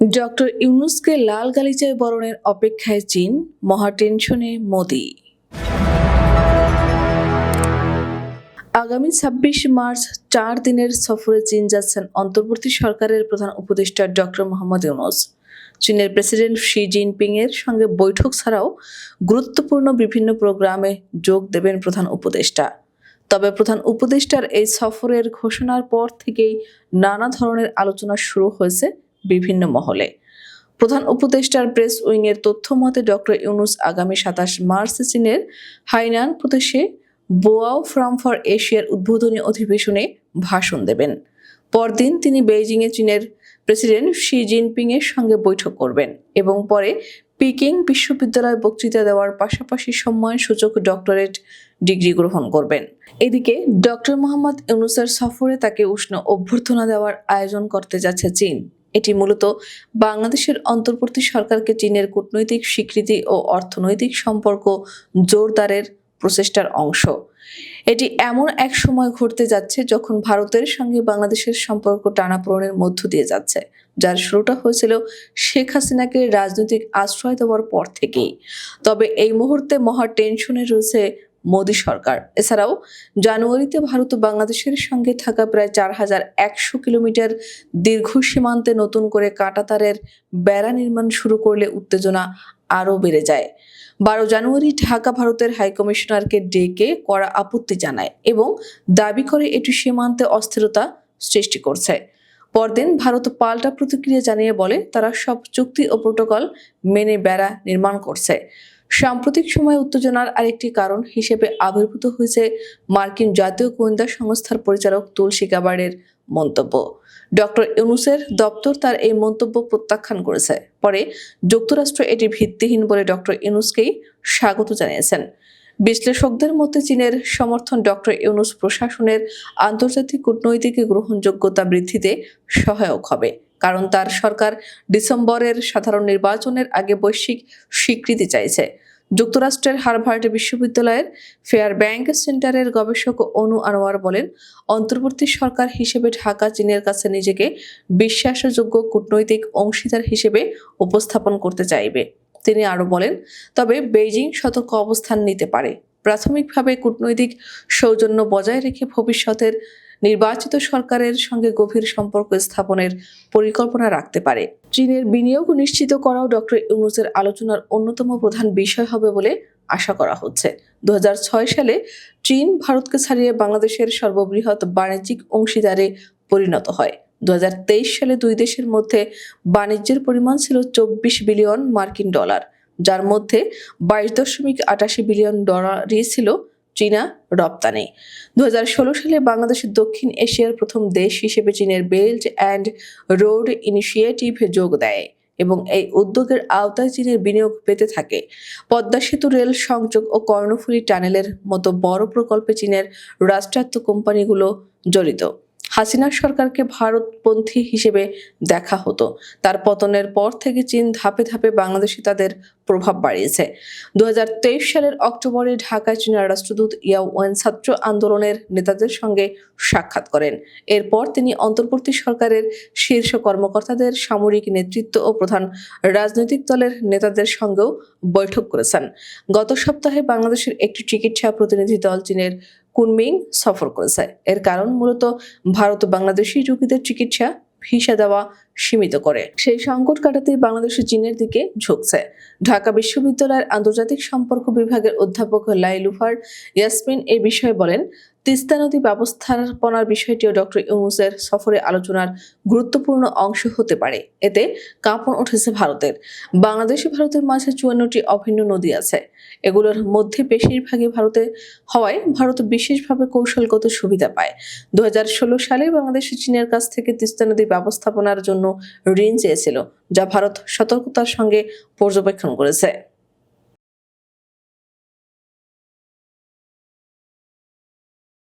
Doctor ইউনুসকে লাল গালিচায় বরণের অপেক্ষায় চীন, মহা টেনশনে মোদি। আগামী ছাব্বিশ মার্চ চার দিনের সফরে চীন যাচ্ছেন অন্তর্বর্তী সরকারের প্রধান উপদেষ্টা ডক্টর মোহাম্মদ ইউনুস। চীনের প্রেসিডেন্ট শি জিনপিং এর সঙ্গে বৈঠক ছাড়াও গুরুত্বপূর্ণ বিভিন্ন প্রোগ্রামে যোগ দেবেন প্রধান উপদেষ্টা। তবে প্রধান উপদেষ্টার এই সফরের ঘোষণার পর থেকেই নানা ধরনের আলোচনা শুরু হয়েছে বিভিন্ন মহলে। প্রধান উপদেষ্টার প্রেস উইংয়ের তথ্য মতে ডক্টর ইউনুস আগামী সাতাশ মার্চ চীনের হাইনান প্রদেশে বোয়াও ফ্রাম ফর এশিয়ার উদ্বোধনী অধিবেশনে ভাষণ দেবেন। পরদিন তিনি বেইজিংয়ে চীনের প্রেসিডেন্ট শি জিনপিং এর সঙ্গে বৈঠক করবেন এবং পরে পিকিং বিশ্ববিদ্যালয়ে বক্তৃতা দেওয়ার পাশাপাশি সম্মান সূচক ডক্টরেট ডিগ্রি গ্রহণ করবেন। এদিকে ডক্টর মোহাম্মদ ইউনুসের সফরে তাকে উষ্ণ অভ্যর্থনা দেওয়ার আয়োজন করতে যাচ্ছে চীন। এটি মূলত বাংলাদেশের অন্তর্বর্তী সরকারকে চীনের কূটনৈতিক স্বীকৃতি ও অর্থনৈতিক সম্পর্ক জোরদারের প্রচেষ্টার অংশ। এটি এমন এক সময় ঘটতে যাচ্ছে যখন ভারতের সঙ্গে বাংলাদেশের সম্পর্ক টানাপোড়েনের মধ্য দিয়ে যাচ্ছে, যার শুরুটা হয়েছিল শেখ হাসিনাকে রাজনৈতিক আশ্রয় দেওয়ার পর থেকেই। তবে এই মুহূর্তে মহা টেনশনে রয়েছে মোদী সরকার। এছাড়াও জানুয়ারিতে ভারত ও বাংলাদেশের সঙ্গে থাকা প্রায় চার হাজার একশো কিলোমিটার দীর্ঘ সীমান্তে নতুন করে কাঁটাতারের বেড়া নির্মাণ শুরু করলে উত্তেজনা আরও বেড়ে যায়। বারো জানুয়ারি ঢাকা ভারতের হাইকমিশনারকে ডেকে করা আপত্তি জানায় এবং দাবি করে এটি সীমান্তে অস্থিরতা সৃষ্টি করছে। পরদিন ভারত পাল্টা প্রতিক্রিয়া জানিয়ে বলে, তারা সব চুক্তি ও প্রোটোকল মেনে বেড়া নির্মাণ করছে। সাম্প্রতিক সময়ে উত্তেজনার আরেকটি কারণ হিসেবে আবির্ভূত হয়েছে মার্কিন জাতীয় গোয়েন্দা সংস্থার পরিচালক তুলসী গাবার্ডের মন্তব্য। ডক্টর ইউনুসের দপ্তর তার এই মন্তব্য প্রত্যাখ্যান করেছে। পরে যুক্তরাষ্ট্র এটি ভিত্তিহীন বলে ডক্টর ইউনুসকেই স্বাগত জানিয়েছেন। বিশ্লেষকদের মতে চীনের সমর্থন ডক্টর ইউনুস প্রশাসনের আন্তর্জাতিক কূটনৈতিক গ্রহণযোগ্যতা বৃদ্ধিতে সহায়ক হবে, কারণ তার সরকার ডিসেম্বরের সাধারণ নির্বাচনের আগে বৈশ্বিক স্বীকৃতি চাইছে। যুক্তরাষ্ট্রের হার্ভার্ড বিশ্ববিদ্যালয়ের ফেয়ার ব্যাংক সেন্টারের গবেষক অনু আনোয়ার বলেন, অন্তর্বর্তী সরকার হিসেবে ঢাকা, চীনের কাছে নিজেকে বিশ্বাসযোগ্য কূটনৈতিক অংশীদার হিসেবে উপস্থাপন করতে চাইবে। তিনি আরও বলেন, তবে বেইজিং সতর্ক অবস্থান নিতে পারে। প্রাথমিকভাবে কূটনৈতিক সৌজন্য বজায় রেখে ভবিষ্যতের নির্বাচিত সরকারের সঙ্গে গভীর সম্পর্ক স্থাপনের পরিকল্পনা রাখতে পারে। চীনের বিনিয়োগ নিশ্চিত করাও ডক্টর ইউনুসের আলোচনার অন্যতম প্রধান বিষয় হবে বলে আশা করা হচ্ছে। দু হাজার ছয় সালে চীন ভারতকে ছাড়িয়ে বাংলাদেশের সর্ববৃহৎ বাণিজ্যিক অংশীদারে পরিণত হয়। দু হাজার তেইশ সালে দুই দেশের মধ্যে বাণিজ্যের পরিমাণ ছিল চব্বিশ বিলিয়ন মার্কিন ডলার, যার মধ্যে বাইশ দশমিক আটাশি বিলিয়ন ডলারই ছিল চীনা রপ্তানি। দু হাজার ষোলো সালে বাংলাদেশের দক্ষিণ এশিয়ার প্রথম দেশ হিসেবে চীনের বেল্ট অ্যান্ড রোড ইনিশিয়েটিভ যোগ দেয় এবং এই উদ্যোগের আওতায় চীনের বিনিয়োগ পেতে থাকে। পদ্মা সেতু রেল সংযোগ ও কর্ণফুলী টানেলের মতো বড় প্রকল্পে চীনের রাষ্ট্রায়ত্ত কোম্পানিগুলো জড়িত। হাসিনা সরকারকে ভারতপন্থী হিসেবে দেখা হতো। তার পতনের পর থেকে চীন ধাপে ধাপে বাংলাদেশে তাদের প্রভাব বাড়িয়েছে। দু হাজার তেইশ সালের অক্টোবরে ঢাকায় চীনের রাষ্ট্রদূত ইয়াও ওয়েন ছাত্র আন্দোলনের নেতাদের সঙ্গে সাক্ষাৎ করেন। এরপর তিনি অন্তর্বর্তী সরকারের শীর্ষ কর্মকর্তাদের সামরিক নেতৃত্ব ও প্রধান রাজনৈতিক দলের নেতাদের সঙ্গেও বৈঠক করেছেন। গত সপ্তাহে বাংলাদেশের একটি চিকিৎসা প্রতিনিধি দল চীনের কুনমিং সফর করেছে। এর কারণ মূলত ভারত বাংলাদেশি রোগীদের চিকিৎসা, ভিসা দেওয়া সীমিত করে। সেই সংকট কাটাতে বাংলাদেশ চীনের দিকে ঝুঁকছে। ঢাকা বিশ্ববিদ্যালয়ের আন্তর্জাতিক সম্পর্ক বিভাগের অধ্যাপক লাইলুফার ইয়াসমিন এ বিষয়ে বলেন তিস্তা নদী ব্যবস্থাপনার বিষয়টিও ডক্টর ইউনুসের সফরে আলোচনার গুরুত্বপূর্ণ অংশ হতে পারে। এতে কাঁপন উঠেছে ভারতের। বাংলাদেশে ভারতের মাঝে চুয়ান্নটি অভিন্ন নদী আছে। এগুলোর মধ্যে বেশিরভাগই ভারতে হওয়ায় ভারত বিশেষভাবে কৌশলগত সুবিধা পায়। দু হাজার ষোলো সালে বাংলাদেশ চীনের কাছ থেকে তিস্তা নদী ব্যবস্থাপনার জন্য ঋণ চেয়েছিল, যা ভারত সতর্কতার সঙ্গে পর্যবেক্ষণ করেছে।